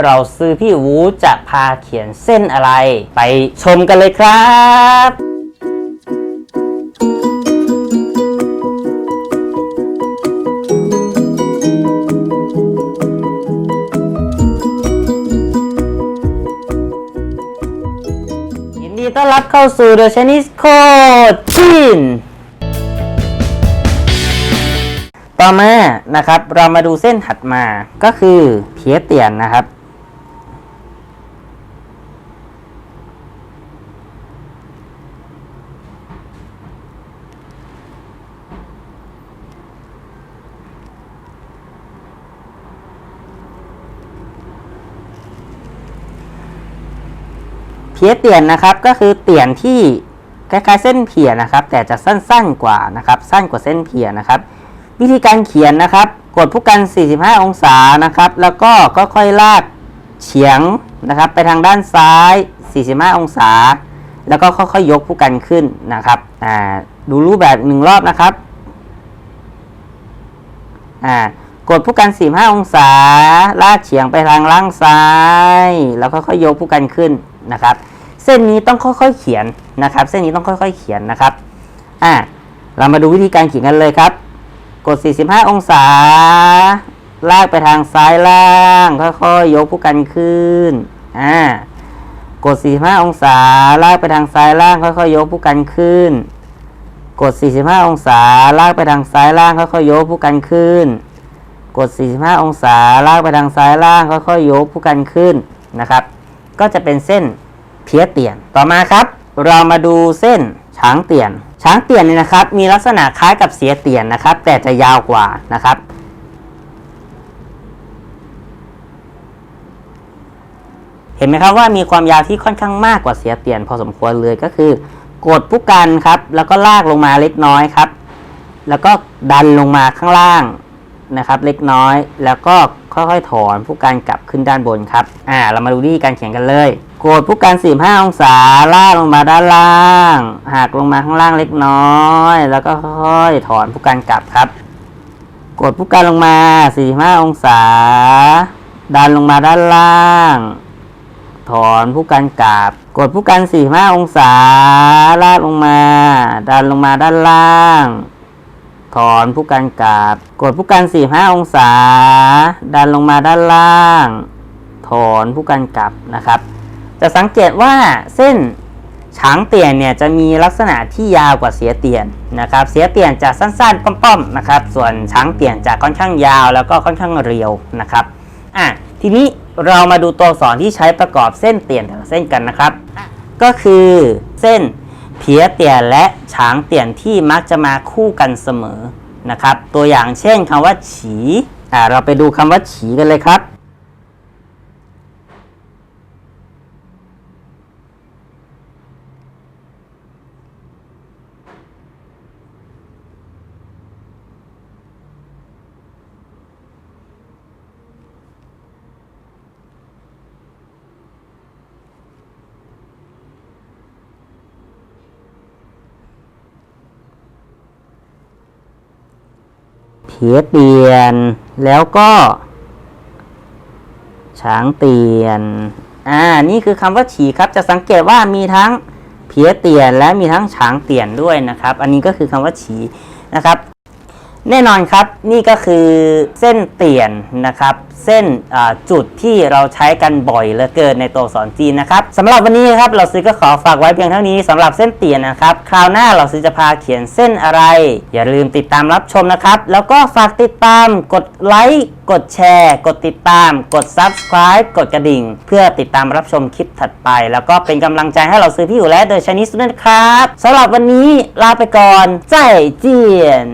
เราซื้อพี่วูจะพาเขียนเส้นอะไร ไปชมกันเลยครับยินดีต้อนรับเข้าสู่ The Chinese Code จีนต่อมานะครับเรามาดูเส้นถัดมาก็คือเพียเตียนนะครับ เพียเตียนนะครับก็คือเตียนที่คล้ายๆเส้นเพียนะครับ แต่จะสั้นๆกว่านะครับ สั้นกว่าเส้นเพียนะครับ วิธีการเขียนนะครับ กดผู้กัน 45 องศานะครับ แล้วก็ค่อยๆลากเฉียงนะครับ ไปทางด้านซ้าย 45 องศา แล้วก็ค่อยๆยกผู้กันขึ้นนะครับอ่าดูรูปแบบหนึ่งรอบนะครับอ่ากดผู้กัน 45 องศา ลากเฉียงไปทางล่างซ้าย แล้วก็ค่อยๆยกผู้กันขึ้นนะครับ เส้นนี้ต้องค่อยๆเขียนนะครับ เส้นนี้ต้องค่อยๆเขียนนะครับอ่าเรามาดูวิธีการเขียนกันเลยครับ กด 45 องศา ลากไปทางซ้ายล่าง ค่อยๆยกผู้กันขึ้นอ่ากด 45 องศา ลากไปทางซ้ายล่าง ค่อยๆยกผู้กันขึ้น กด 45 องศา ลากไปทางซ้ายล่าง ค่อยๆยกผู้กันขึ้น กด 45 องศา ลากไปทางซ้ายล่าง ค่อยๆยกผู้กันขึ้นนะครับ ก็จะเป็นเส้น เพี้ยเตียน ต่อมาครับ เรามาดูเส้นช้างเตียน ช้างเตียนเนี่ยนะครับ มีลักษณะคล้ายกับเสียเตียนนะครับ แต่จะยาวกว่านะครับเห็นไหมครับว่ามีความยาวที่ค่อนข้างมากกว่าเสียเตียนพอสมควรเลยก็คือ กดผู้กันครับ แล้วก็ลากลงมาเล็กน้อยครับ แล้วก็ดันลงมาข้างล่างนะครับ เล็กน้อย แล้วก็ ค่อยๆถอนผู้กันกลับขึ้นด้านบนครับ อ่า เรามาดูวิธีการเขียนกันเลยกดผู้กัน45 องศาลากลงมาด้านล่างหักลงมาข้างล่างเล็กน้อย แล้วก็ค่อยๆถอนผู้กันกลับครับ กดผู้กันลงมา 45 องศา ดันลงมาด้านล่าง ถอนผู้กันกลับ กดผู้กัน45 องศาลากลงมา ดันลงมาด้านล่าง ถอนผู้กันกลับกดผู้กัน45 องศา ดันลงมาด้านล่าง ถอนผู้กันกลับนะครับ จะสังเกตว่าเส้นช้างเตียนเนี่ยจะมีลักษณะที่ยาวกว่าเสียเตียนนะครับ เสียเตียนจะสั้นๆป้อมๆนะครับ ส่วนช้างเตียนจะค่อนข้างยาวแล้วก็ค่อนข้างเรียวนะครับอะทีนี้เรามาดูตัวอักษรที่ใช้ประกอบเส้นเตียนแต่ละเส้นกันนะครับ ก็คือเส้น เพียเตี่ยนและช้างเตี่ยนที่มักจะมาคู่กันเสมอนะครับ ตัวอย่างเช่นคำว่าฉีอ่าเราไปดูคำว่าฉีกันเลยครับ เพียเตียน แล้วก็ ช้างเตียน อ่า นี่คือคำว่าฉีครับ จะสังเกตว่ามีทั้งเพียเตียน และมีทั้งช้างเตียนด้วยนะครับ อันนี้ก็คือคำว่าฉีนะครับ แน่นอนครับนี่ก็คือเส้นเตียนนะครับ เส้นจุดที่เราใช้กันบ่อยเหลือเกินในตัวสอักษรจีนนะครับสำหรับวันนี้ครับเราซื้อก็ขอฝากไว้เพียงเท่านี้สำหรับเส้นเตียนนะครับคราวหน้าเราซื้อจะพาเขียนเส้นอะไร อย่าลืมติดตามรับชมนะครับ แล้วก็ฝากติดตามกดไลค์กดแชร์ กดติดตาม กด subscribe กดกระดิ่ง เพื่อติดตามรับชมคลิปถัดไป แล้วก็เป็นกำลังใจให้เราซื้อพี่อยู่และเดอะชนิสด้วยนะครับสำหรับวันนี้ลาไปก่อนใจเจียน